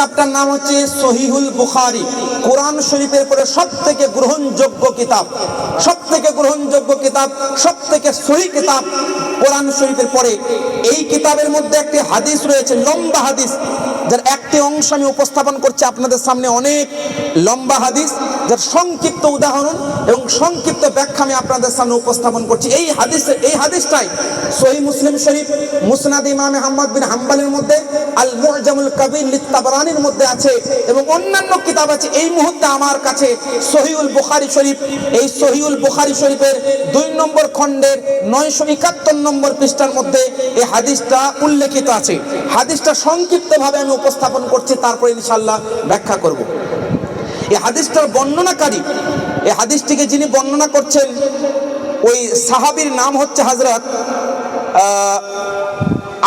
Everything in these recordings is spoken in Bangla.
কিতাবটার নাম হচ্ছে সহিহুল বুখারি। কোরআন শরীফের পরে সব থেকে গ্রহণযোগ্য কিতাব সব থেকে গ্রহণযোগ্য কিতাব সব থেকে সহি কিতাব কোরআন শরীফের পরে। এই কিতাবের মধ্যে একটি হাদিস রয়েছে, লম্বা হাদিস। যার একটি অংশ আমি উপস্থাপন করছি আপনাদের সামনে অনেক লম্বা হাদিস, যার সংক্ষিপ্ত উদাহরণ এবং সংক্ষিপ্ত ব্যাখ্যা আমি আপনাদের সামনে উপস্থাপন করছি। এই হাদিস, এই হাদিসটাই সহি মুসলিম শরীফ, মুসনাদ ইমাম আহমদ বিন হাম্বালের মধ্যে আল মুজামুল কবির লিত্তাবরানির মধ্যে আছে এবং অন্যান্য কিতাব আছে। এই মুহূর্তে আমার কাছে সহিউল বুখারি শরীফ, এই সহিউল বুখারি শরীফের দুই নম্বর খণ্ডের নয়শো একাত্তর নম্বর পৃষ্ঠার মধ্যে এই হাদিসটা উল্লেখিত আছে। হাদিসটা সংক্ষিপ্তভাবে আমি আমি উপস্থাপন করছি, তারপরে ইনশাল্লাহ ব্যাখ্যা করব। এই হাদিসটার বর্ণনাকারী, এই হাদিসটিকে যিনি বর্ণনা করছেন, ওই সাহাবির নাম হচ্ছে হাজরত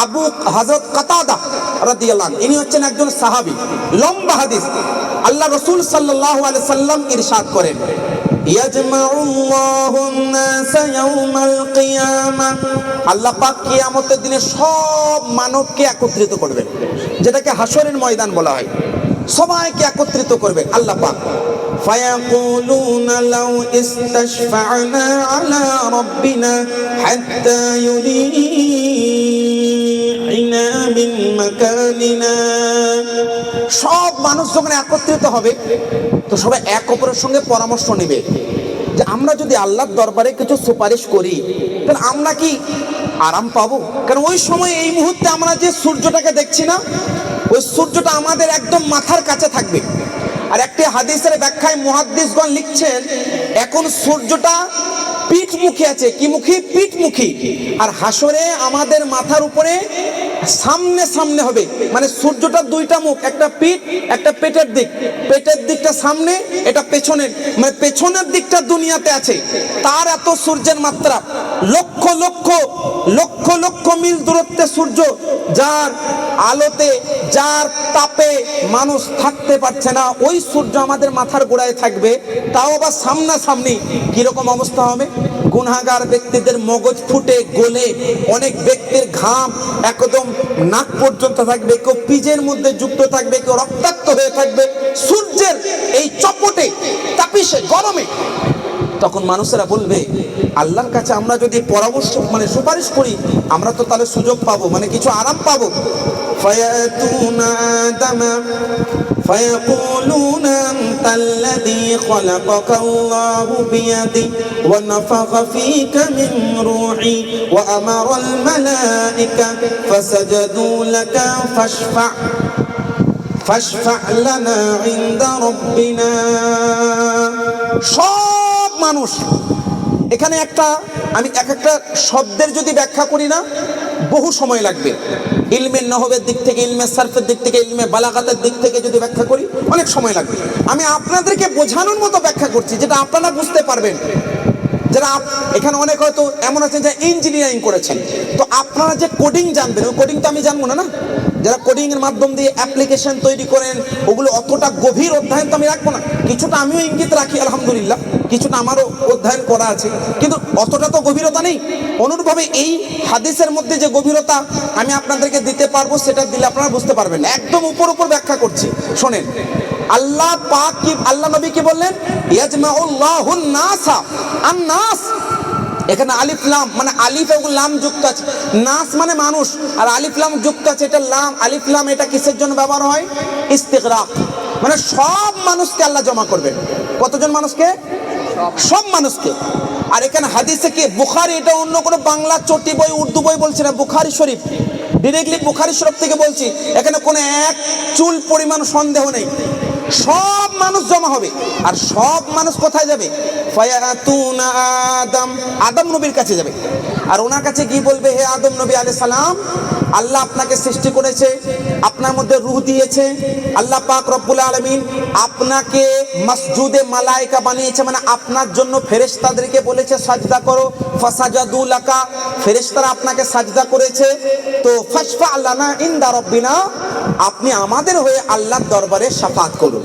আবু হাজরত কাতাদা রাদিয়াল্লাহ ইনি হচ্ছেন একজন সাহাবি। লম্বা হাদিস। আল্লাহ রসুল সাল্লাহ সাল্লাম ইরশাদ করেন আল্লাহ পাক কিয়ামতের দিনে সব মানবকে একত্রিত করবেন। যেটাকে হাসরের ময়দান বলা হয় সবাইকে একত্রিত করবে আল্লাহ পাক فيقولون لو استشفعنا على ربنا حتى يريعنا من مكاننا সব মানুষ যখন একত্রিত হবে তো সবাই এক অপরের সঙ্গে পরামর্শ নেবে যে আমরা যদি আল্লাহর দরবারে কিছু সুপারিশ করি, তাহলে আমরা কি আরাম পাবো? কারণ ওই সময় এই মুহূর্তে আমরা যে সূর্যটাকে দেখছি না, ওই সূর্যটা আমাদের একদম মাথার কাছে থাকবে। আর একটি হাদিসের ব্যাখ্যায় মুহাদ্দিসগণ লিখছেন, এখন সূর্যটা পিঠমুখী আছে। কি মুখী? পিঠমুখী। আর হাসরে আমাদের মাথার উপরে সামনে সামনে হবে। মানে সূর্যটা দুইটা মুখ, একটা পিঠ, একটা পেটের দিক। পেটের দিকটা সামনে, এটা পেছনের। মানে পেছনের দিকটা দুনিয়াতে আছে। তার এত সূর্যের মাত্রা। লক্ষ লক্ষ লক্ষ লক্ষ মিল দূরত্বে সূর্য, যার আলোতে, যার তাপে মানুষ থাকতে পারছে না। ওই সূর্য আমাদের মাথার গোড়ায় থাকবে। তাও আবার সামনাসামনি কীরকম অবস্থা হবে? গুনাগার ব্যক্তিদের মগজ ফুটে, গলে অনেক ব্যক্তির ঘাম একদম নাক পর্যন্ত থাকবে, কেউ পিজের মধ্যে যুক্ত থাকবে, কেউ রক্তাক্ত হয়ে থাকবে, সূর্যের এই চপটে, তাপিসে, গরমে, তখন মানুষেরা বলবে আল্লাহর কাছে আমরা যদি পরামর্শ মানে সুপারিশ করি আমরা তো তাহলে সুযোগ পাবো মানে কিছু আরাম পাবো فيأتون آدم فيقولون أنت الذي خلقك الله بيدي ونفخ فيك من روحي وأمر الملائكة فسجدوا لك فاشفع فاشفع لنا عند ربنا সব মানুষ এখানে একটা, আমি এক একটা শব্দের যদি ব্যাখ্যা করি না, বহু সময় লাগবে। ইলমের নহবের দিক থেকে ইলমের সার্ফের দিক থেকে, ইলমে বালাগাতের দিক থেকে যদি ব্যাখ্যা করি, অনেক সময় লাগবে। আমি আপনাদেরকে বোঝানোর মতো ব্যাখ্যা করছি, যেটা আপনারা বুঝতে পারবেন। যারা এখানে অনেক হয়তো এমন আছেন যে ইঞ্জিনিয়ারিং করেছেন। তো আপনারা যে কোডিং জানবেন, ওই কোডিং তো আমি জানব না না? যারা কোডিং এর মাধ্যম দিয়ে অ্যাপ্লিকেশন তৈরি করেন, ওগুলো অতটা গভীর অধ্যয়ন তো আমি রাখব না। কিছুটা আমিও ইঙ্গিত রাখি, আলহামদুলিল্লাহ। কিছুটা আমারও অধ্যয়ন করা আছে। কিন্তু অতটা তো গভীরতা নেই। অনুরূপভাবে এই হাদিসের মধ্যে যে গভীরতা আমি আপনাদেরকে দিতে পারব, সেটা দিলে আপনারা বুঝতে পারবেন। একদম উপর উপর ব্যাখ্যা করছি। শোনেন, আল্লাহ পাক কি, আল্লাহ নবী কি বললেন? ইয়াজমাউল্লাহুন নাসা আন নাস এখানে আলিফ লাম মানে আলিফ এবং লাম যুক্ত আছে। নাস মানে মানুষ, আর আলিফ লাম যুক্ত আছে, এটা লাম। আলিফ লাম এটা কিসের জন্য ব্যবহার হয়? ইস্তিগরাক। মানে সব মানুষকে আল্লাহ জমা করবেন কতজন মানুষকে? সব মানুষকে। আর এখানে হাদিসে কি? বুখারি এটা অন্য কোনো বাংলা চটি বই, উর্দু বই বলছে না, বুখারি শরীফ। ডিরেক্টলি বুখারি শরীফ থেকে বলছি, এখানে কোনো এক চুল পরিমাণ সন্দেহ নেই। সব মানুষ জমা হবে। আর সব মানুষ কোথায় যাবে? আদম। আদম নবীর কাছে যাবে। আর ওনার কাছে কি বলবে হে আদম নবী আলাইহিস সালাম? আল্লাহ আপনাকে সৃষ্টি করেছে, আপনার মধ্যে রূহ দিয়েছে, আল্লাহ পাক রব্বুল আলামিন আপনাকে মসজুদে মালাইকা বানিয়েছে মানে আপনার জন্য ফেরেশতাদেরকে বলেছে, সাজদা করো, ফাসাজাদু লাকা, ফেরেশতারা আপনাকে সাজদা করেছে। তো ফাশফা আল্লানা ইনদা রব্বিনা, আপনি আমাদের হয়ে আল্লাহর দরবারে সাফাত করুন।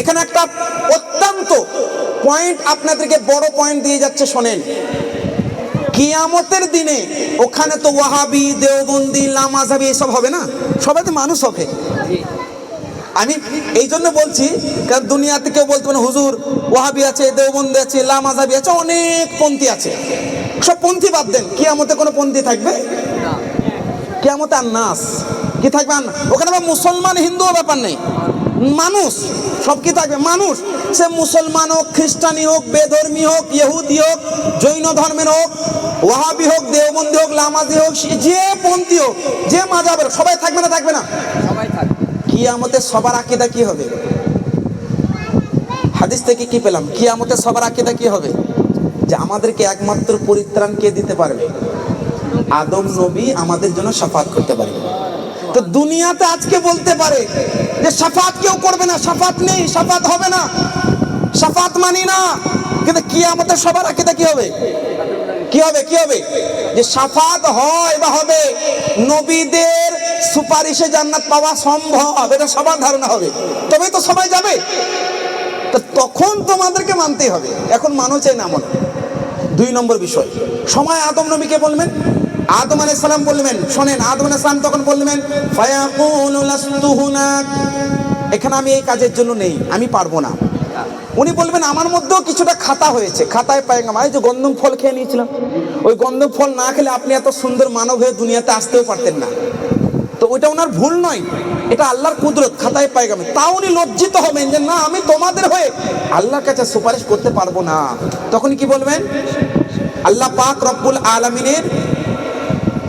এখানে একটা অত্যন্ত পয়েন্ট আপনাদেরকে বড় পয়েন্ট দিয়ে যাচ্ছে, শোনেন। কিয়ামতের দিনে ওখানে তো ওয়াহাবি, দেওবন্দি, লামাজাবি এসব হবে না? সবাই তো মানুষ হবে। আমি এই জন্য বলছি, কারণ দুনিয়াতে কেউ বলতে পারে হুজুর, ওয়াহাবি আছে, দেওবন্দি আছে, লামাজাবি আছে, অনেক পন্থী আছে। সব পন্থী বাদ দেন। কিয়ামতে কোনো পন্থী থাকবে? কেমতে আর নাস কি থাকবে ওখানে আবার মুসলমান, হিন্দুও ব্যাপার নেই। মানুষ। সব কি থাকবে। মানুষ সে মুসলমান হোক খ্রিস্টানি হোক বেধর্মী হোক ইহুদি হোক জৈন ধর্মের হোক ওয়াহাবি হোক দেওবন্দি হোক লামাজি হোক যে পন্থী হোক যে মাজাবের সবাই থাকবে না থাকবে না? সবাই থাকবে। কিয়ামতে সবার আকিদা কি হবে? হাদিস থেকে কি পেলাম? কিয়ামতে সবার আকিদা কি হবে? যে আমাদেরকে একমাত্র পরিত্রাণ কে দিতে পারবে? আদম নবী আমাদের জন্য সাফাত করতে পারবে। তো দুনিয়াতে আজকে বলতে পারে যে সাফাত কেউ করবে না, সাফাত নেই, সাফাত হবে না। সাফাত মানি না। কিন্তু কিয়ামতে সবার আকিদা কি হবে? কি হবে কি হবে? যে সাফাত হয় বা হবে, নবীদের সুপারিশে জান্নাত পাওয়া সম্ভব। এটা সবার ধারণা হবে। তবে তো সবাই যাবে। তা তখন তোমাদেরকে মানতেই হবে। এখন মানুষ চাই না মনে। দুই নম্বর বিষয়। সময় আদম নবীকে বলবেন আদম আলাইহিস সালাম বলবেন শোনেন, আদম আলাইহিস সালাম তখন হুনাক। এখানে আমি এই কাজের জন্য নেই, আমি পারব না। উনি বলবেন, আমার মধ্যেও কিছুটা খাতা হয়েছে, খাতায় পায়গাম যে গন্ধম ফল খেয়ে নিয়েছিলাম, ওই গন্ধম ফল না খেলে আপনি এত সুন্দর মানব হয়ে দুনিয়াতে আসতেও পারতেন না। তো ওইটা ওনার ভুল নয়, এটা আল্লাহর কুদরত, খাতায় পায়গামে তাও উনি লজ্জিত হবেন যে, না, আমি তোমাদের হয়ে আল্লাহর কাছে সুপারিশ করতে পারব না। তখন কি বলবেন? আল্লাহ পাক রব্বুল আলমিনের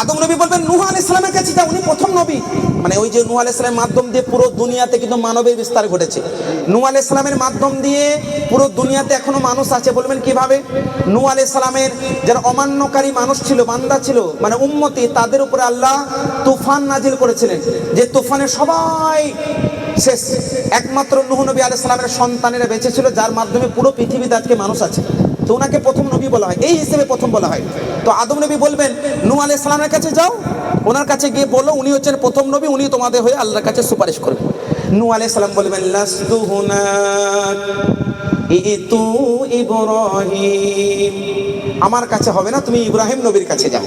আদম নবী বলবেন, নূহ আলাইহিস ইসলামের কাছে যা, উনি প্রথম নবী। মানে ওই যে নূহ আলাইহিস সালামের মাধ্যম দিয়ে পুরো দুনিয়াতে কিন্তু মানবের বিস্তার ঘটেছে। নূহ আলাইহিস সালামের মাধ্যম দিয়ে পুরো দুনিয়াতে এখনও মানুষ আছে বলবেন কীভাবে? নূহ আলাইহিস সালামের যারা অমান্যকারী মানুষ ছিল, বান্দা ছিল মানে উম্মতি, তাদের উপরে আল্লাহ তুফান নাজিল করেছিলেন। যে তুফানে সবাই শেষ। একমাত্র নূহ নবী আলাইহিস সালামের সন্তানেরা বেঁচে ছিল, যার মাধ্যমে পুরো পৃথিবীতে আজকে মানুষ আছে। তো ওনাকে প্রথম নবী বলা হয়, এই হিসেবে প্রথম বলা হয়। তো আদম নবী বলবেন নু আলি সালামের কাছে যাও, ওনার কাছে গিয়ে বলো, উনি হচ্ছেন প্রথম নবী, উনি তোমাদের হয়ে আল্লাহর কাছে সুপারিশ করবেন নু আলি সালাম বলবেন, লাস্তু ইতু ইব্রাহিম। আমার কাছে হবে না, তুমি ইব্রাহিম নবীর কাছে যাও।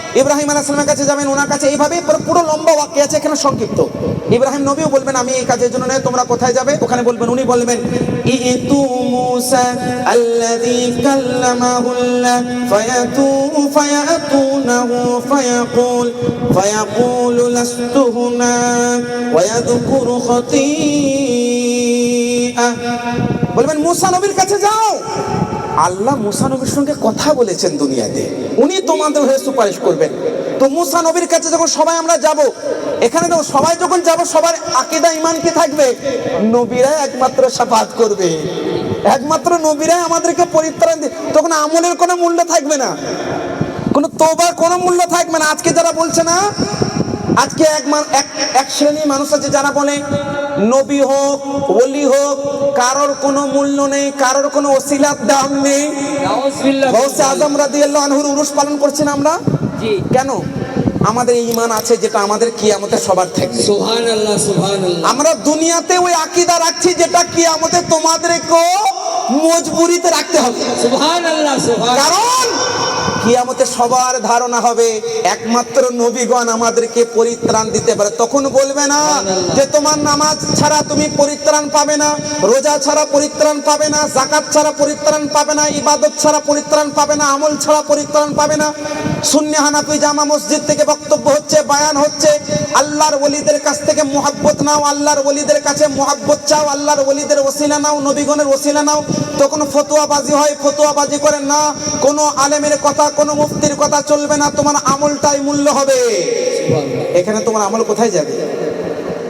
ইব্রাহিম আলাইহিসসালামের কাছে যাবেন ওনার কাছে এইভাবে পুরো লম্বা বাক্য আছে এখানে সংক্ষিপ্ত। ইব্রাহিম নবীও বলবেন, আমি এই কাজের জন্য নয়, তোমরা কোথায় যাবে? ওখানে বলবেন, উনি বলবেন বলবেন, মুসা নবীর কাছে যাও। আল্লাহ মুসা নবীর সঙ্গে কথা বলেছেন দুনিয়াতে। উনি তোমাদের হয়ে সুপারিশ করবেন। তো মুসা নবীর কাছে যখন সবাই আমরা যাব, এখানে তো সবাই যখন যাব, সবার আকিদা ইমান কি থাকবে? নবীরাই একমাত্র সাফাত করবে। একমাত্র নবীরাই আমাদেরকে পরিত্রাণ দিয়ে তখন আমলের কোনো মূল্য থাকবে না। কোনো তোবার কোনো মূল্য থাকবে না। আজকে যারা বলছে না, আজকে এক এক শ্রেণি মানুষ আছে যারা বলে নবী হোক ওলি হোক কারোর কোনো মূল্য নেই কারোর কোনো ওসিলার দাম নেই। গৌসে আজম রাদিয়াল্লাহু আনহুর উরুস পালন করছেন আমরা? জি। কেন? আমাদের ইমান আছে যেটা আমাদের কিয়ামতে সবার সুবহানাল্লাহ আমরা দুনিয়াতে ওই আকীদা রাখছি যেটা কিয়ামতে তোমাদেরকেও মজবুরিতে রাখতে হবে। কারণ কিয়ামতে সবার ধারণা হবে, একমাত্র নবীগণ আমাদেরকে পরিত্রাণ দিতে পারে। তখন বলবে না যে তোমার নামাজ ছাড়া তুমি পরিত্রাণ পাবে না, রোজা ছাড়া পরিত্রাণ পাবে না, জাকাত ছাড়া পরিত্রাণ পাবে না, ইবাদত ছাড়া পরিত্রাণ পাবে না, আমল ছাড়া পরিত্রাণ পাবে না। সুন্নি হানাফি জামা মসজিদ থেকে বক্তব্য হচ্ছে, বায়ান হচ্ছে, আল্লাহর ওলিদের কাছ থেকে মোহাব্বত নাও, আল্লাহর ওলিদের কাছে মোহাব্বত চাও, আল্লাহর ওলিদের ওসিলা নাও, নবীগণের ওসিলা নাও। তখন ফতোয়াবাজি হয়, ফতোয়াবাজি করে, না, কোনো আলেমের কথা, কোনো মুফতির কথা চলবে না, তোমার আমলটাই মূল্য হবে। এখানে তোমার আমল কোথায় যাবে?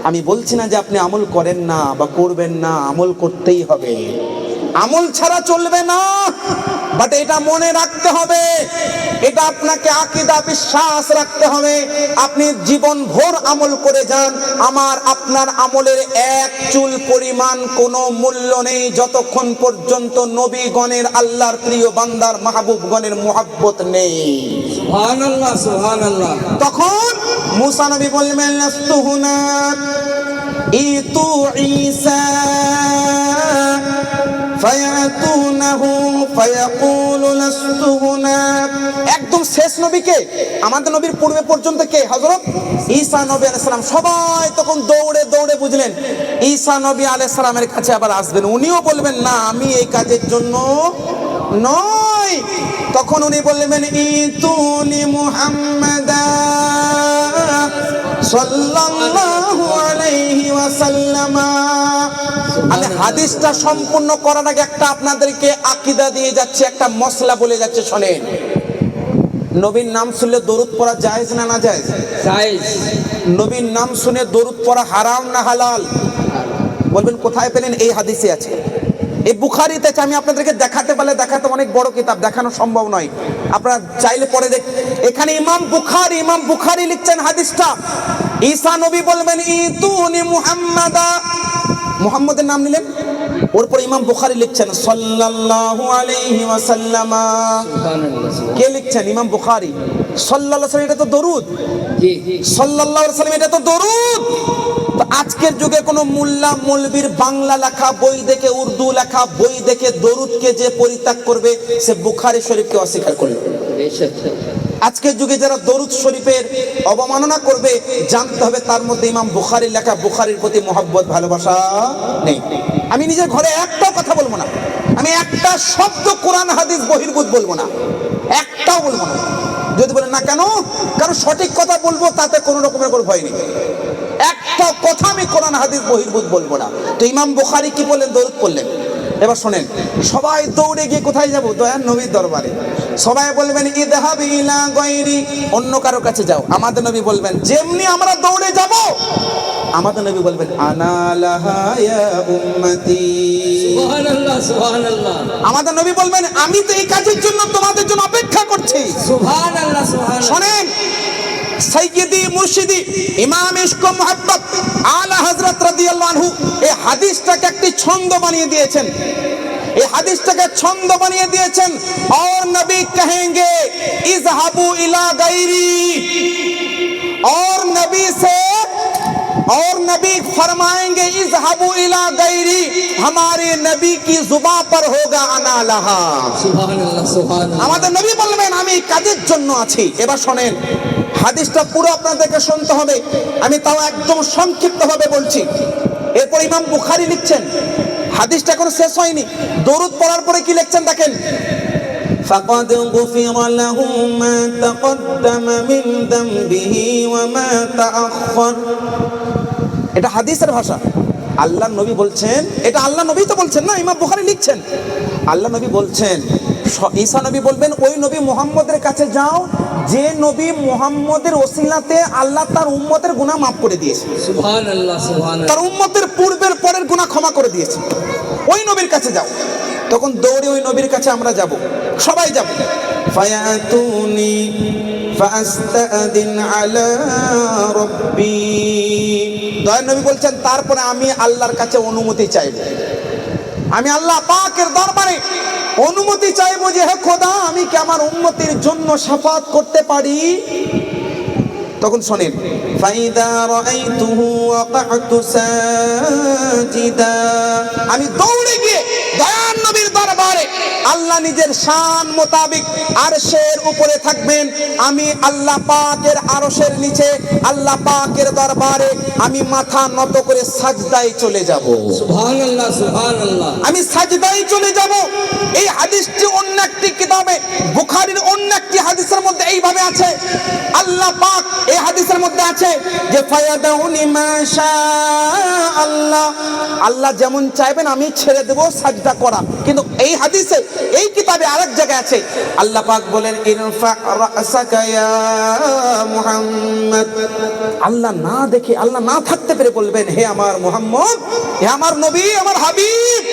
আমি বলছি না যে আপনি আমল করেন না বা করবেন না, আমল করতেই হবে। আমল ছাড়া চলবে না। বাট এটা মনে রাখতে হবে। এটা আপনাকে আকিদা বিশ্বাস রাখতে হবে। আপনি জীবন ভোর আমল করে যান। আমার আপনার আমলের এক চুল পরিমাণ কোনো মূল্য নেই। যতক্ষণ পর্যন্ত নবীগণের আল্লাহর প্রিয় বান্দার মাহবুবগণের মোহাব্বত নেই। তখন মুসা নবী বলবেন ইতু ঈসা। শেষ নবীকে, আমাদের নবীর পূর্বে পর্যন্ত কে? হজরত ঈসা নবী আলাইহিস সালাম। সবাই তখন দৌড়ে দৌড়ে বুঝলেন, ঈসা নবী আলাইহিস সালামের কাছে আবার আসবেন। উনিও বলবেন, না, আমি এই কাজের জন্য নয় তখন উনি বললেন, ইতুনি মুহাম্মাদা সাল্লাল্লাহু আলাইহি ওয়াসাল্লামা। আমি হাদিসটা সম্পূর্ণ করার আগে একটা আপনাদেরকে আকিদা দিয়ে যাচ্ছে, একটা মশলা বলে যাচ্ছে, শোনেন। নবীর নাম শুনলে দরুদ পড়া জায়েজ না না জায়েজ? সাইজ নবীর নাম শুনে দরুদ পড়া হারাম না হালাল? বলবেন কোথায় পেলেন এই হাদিসে আছে? এই বুখারিতে আমি আপনাদেরকে দেখাতে পারলে দেখাতে অনেক বড় কিতাব দেখানো সম্ভব নয়। আপনারা চাইলে পরে দেখ এখানে ইমাম বুখারি ইমাম বুখারি লিখছেন হাদিসটা। ঈসা নবী বলবেন ইতুনি মুহাম্মাদা। মুহাম্মদের নাম নিলেন? ওর পর ইমাম বুখারি লিখছেন সাল্লাল্লাহু আলাইহি ওয়াসাল্লামা। সুবহানাল্লাহ। কে লিখছেন? ইমাম বুখারি। সাল্লাল্লাহু আলাইহি এটা তো দরুদ। সাল্লাল্লাহু আলাইহি এটা তো দরুদ। তো আজকের যুগে কোনো মোল্লা মৌলবীর বাংলা লেখা বই দেখে উর্দু লেখা বই দেখে দরুদকে যে পরিত্যাগ করবে সে বুখারি শরীফকে অস্বীকার করবে আজকের যুগে যারা দরুদ শরীফের অবমাননা করবে, জানতে হবে তার মধ্যে ইমাম বুখারির লেখা, বুখারির প্রতি মোহাব্বত, ভালোবাসা নেই। আমি নিজের ঘরে একটাও কথা বলব না। আমি একটা শব্দ কোরআন, হাদিস, বহির্ভূত বলব না। একটাও বলব না। যদি বলেন, না কেন? কারণ সঠিক কথা বলব, তাতে কোনো রকমের কোনো ভয় নেই। একটা কথা আমি কোরআন, হাদিস, বহির্ভূত বলব না। তো ইমাম বুখারি কি বললেন? দরুদ পড়লেন। এবার শোনেন সবাই দৌড়ে গিয়ে কোথায় যাব? দয়ার নবীর দরবারে। সবাই বলবেন ইদহাব ইলা গায়রি। অন্য কারও কাছে যাও। আমাদের নবী বলবেন যেমনি আমরা দৌড়ে যাব। আমাদের নবী বলবেন আনা লাহা ইয়া উম্মতি। সুবহানাল্লাহ সুবহানাল্লাহ। আমাদের নবী বলবেন আমি তো এই কাজের জন্য তোমাদের জন্য অপেক্ষা করছি। সুবহানাল্লাহ সুবহানাল্লাহ। শোনেন সৈয়দি মুর্শিদি ইমাম ইশক মোহাব্বত আলা রাদিয়াল্লাহু আনহু এই হাদিসটাকে একটি ছন্দ বানিয়ে দিয়েছেন এই হাদিসটাকে ছন্দ বানিয়ে দিয়েছেন और নবী कहेंगे इजहाबू इला गैरी और नबी से और नबी फरमाएंगे इजहाबू इला गैरी हमारे नबी की जुबा पर होगा अना लहा সুবহানাল্লাহ সুবহানাল্লাহ আমাদের নবী বলবেন আমি এই কাজের জন্য আছি এবার শোনেন হাদিসটা পুরো আপনাদেরকে শুনতে হবে আমি তাও একদম সংক্ষিপ্তভাবে বলছি এরপর ইমাম বুখারি লিখছেন হাদিসটা এখনো শেষ হয়নি দরুদ পড়ার পরে কি লিখছেন দেখেন فقد غفر له ما تقدم من ذنبه وما تأخر এটা হাদিসের ভাষা আল্লাহ নবী বলছেন এটা আল্লাহ নবী তো বলছেন না ইমাম বুখারী লিখছেন আল্লাহ নবী বলছেন স- ঈসা নবী বলবেন ওই নবী মুহাম্মদের কাছে যাও যে নবী মুহাম্মদের ওসিলাতে আল্লাহ তার উম্মতের গুনাহ মাফ করে দিয়েছে। সুবহানাল্লাহ সুবহানাল্লাহ। তার উম্মতের পূর্বের পরের গুনাহ ক্ষমা করে দিয়েছে। ওই নবীর কাছে যাও। তখন দৌড়ে ওই নবীর কাছে আমরা যাব। সবাই যাব। ফায়াতুনি ফাস্তাদিন আলা রাব্বি। দয়ার নবী বলছেন তারপরে আমি আল্লাহর কাছে অনুমতি চাইব। আমি আল্লাহ পাকের দরবারে অনুমতি চাইব যে হে খোদা, আমি কি আমার উন্নতির জন্য সাফাত করতে পারি? তখন শোনেন আমি দৌড়ে গিয়ে দয়ান নবীর দরবারে আল্লাহ নিজের শান মোতাবিক আরশের উপরে থাকবেন। আমি আল্লাহ পাকের আরশের নিচে আল্লাহ পাকের দরবারে আমি মাথা নত করে সাজদায় চলে যাব। সুবহানাল্লাহ সুবহানাল্লাহ। আমি সাজদায় চলে যাব। এই হাদিসটি অন্য একটি কিতাবে বুখারীর অন্য একটি হাদিসের মধ্যে এইভাবে আছে। আল্লাহ পাক এই হাদিসের মধ্যে আছে যে ফায়াদাউনি মাশা আল্লাহ আল্লাহ যেমন চাইবেন আমি ছেড়ে দেব সাজদা করা। কিন্তু এই হাদিসে এই কিতাবে আরেক জায়গায় আছে আল্লাহ পাক বলেন ইরফা রাসাকা ইয়া মুহাম্মদ আল্লাহ না দেখে আল্লাহ না থাকতে পেরে বলবেন হে আমার মোহাম্মদ হে আমার নবী আমার হাবিব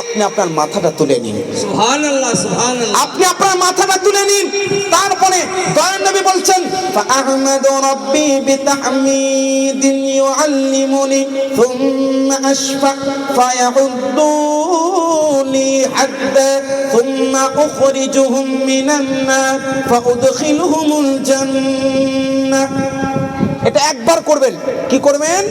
আপনি আপনার মাথাটা তুলে নিন সুবহান আল্লাহ সুবহান আল্লাহ আপনি আপনার মাথাটা তুলে নিন তারপরে দয়ার নবী বলছেন فأحمد ربي بتحميد يعلمني ثم أشفع فيعدوني حتى ثم أخرجهم من النار فأدخلهم الجنة এটা একবার করবেন কি করবেন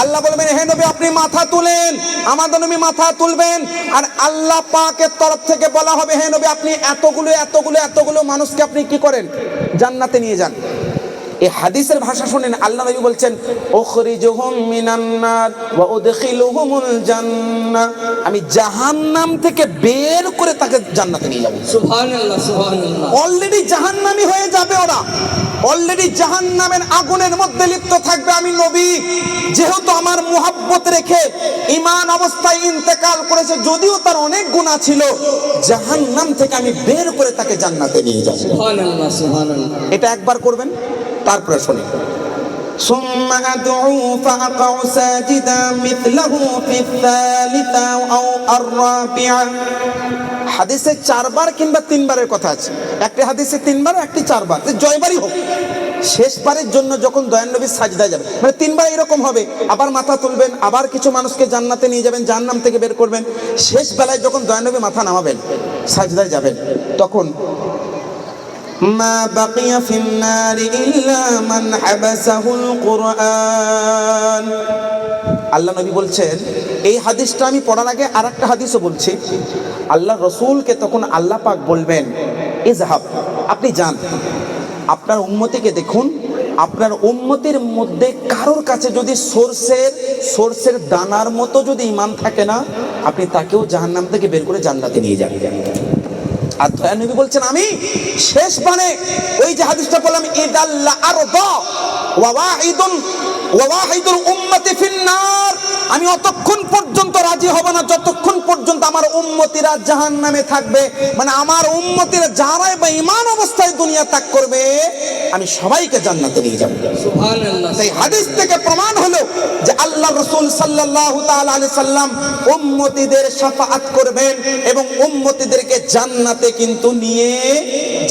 আল্লাহ বলবেন হে নবী আপনি মাথা তুলেন আমাদের নবী মাথা তুলবেন আর আল্লাহ পাকের তরফ থেকে বলা হবে হে নবী আপনি এতগুলো এতগুলো এতগুলো মানুষকে আপনি কি করেন জান্নাতে নিয়ে যান এই হাদিসের ভাষা শুনেন আল্লাহ নবী বলছেন ওখরিজুহুম মিনান্নার ওয়া উদখিলুহুমুল জান্নাহ আমি জাহান্নাম থেকে বের করে তাকে জান্নাতে নিয়ে যাব। সুবহান আল্লাহ সুবহান আল্লাহ অলরেডি জাহান্নামি হয়ে যাবে ওরা। অলরেডি জাহান্নামের আগুনের মধ্যে লিপ্ত থাকবে আমি নবী। যেহেতু আমার মুহাব্বত রেখে ইমান অবস্থায় ইন্তেকাল করেছে যদিও তার অনেক গুণা ছিল জাহান্নাম থেকে আমি বের করে তাকে জান্নাতে নিয়ে যাব। এটা একবার করবেন? তারপরে শুনি ثم أدعو فأقع ساجدا مثله في الثالثة أو الرابعة হাদিসে চারবার কিংবা তিনবারের কথা আছে একটি হাদিসে তিনবার একটি চারবার যে জয়বারই হোক শেষবারের জন্য যখন দয়ান নবী সাজদায় যাবে মানে তিনবার এরকম হবে আবার মাথা তুলবেন আবার কিছু মানুষকে জান্নাতে নিয়ে যাবেন জান্নাম থেকে বের করবেন শেষ বেলায় যখন দয়ান নবী মাথা নামাবেন সাজদায় যাবেন তখন ما بقي في النار إلا من حبسه القرآن আল্লাহ নবী বলছেন এই হাদিসটা আমি পড়ার আগে আর একটা হাদিসও বলছি আল্লাহ রসুলকে তখন আল্লাহ পাক বলবেন ইজহাব আপনি যান আপনার উম্মতিকে দেখুন আপনার উম্মতির মধ্যে কারোর কাছে যদি সোর্সের সোর্সের দানার মতো যদি ইমান থাকে না আপনি তাকেও জাহান্নাম থেকে বের করে জান্নাতে নিয়ে যাবেন আর দয়া নবী বলছেন, আমি শেষ বানে ওই যে হাদিসটা বললাম ইদাল্লা আর ওয়াহিদুন ওয়াহিদুল উম্মতি ফিন্নার আমি অতক্ষণ পর্যন্ত রাজি হব না যতক্ষণ পর্যন্ত আমার উম্মতিরা জাহান্নামে থাকবে। মানে আমার উম্মতিরা যারাই বা ইমান অবস্থায় দুনিয়া ত্যাগ করবে আমি সবাইকে জান্নাতে নিয়ে যাব। সেই হাদিস থেকে প্রমাণ হলো যে আল্লাহ রসুল সাল্লাল্লাহু তাআলা আলাইহি সাল্লাম উম্মতিদের শাফাআত করবেন এবং উম্মতিদেরকে জান্নাতে কিন্তু নিয়ে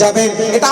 যাবেন। এটা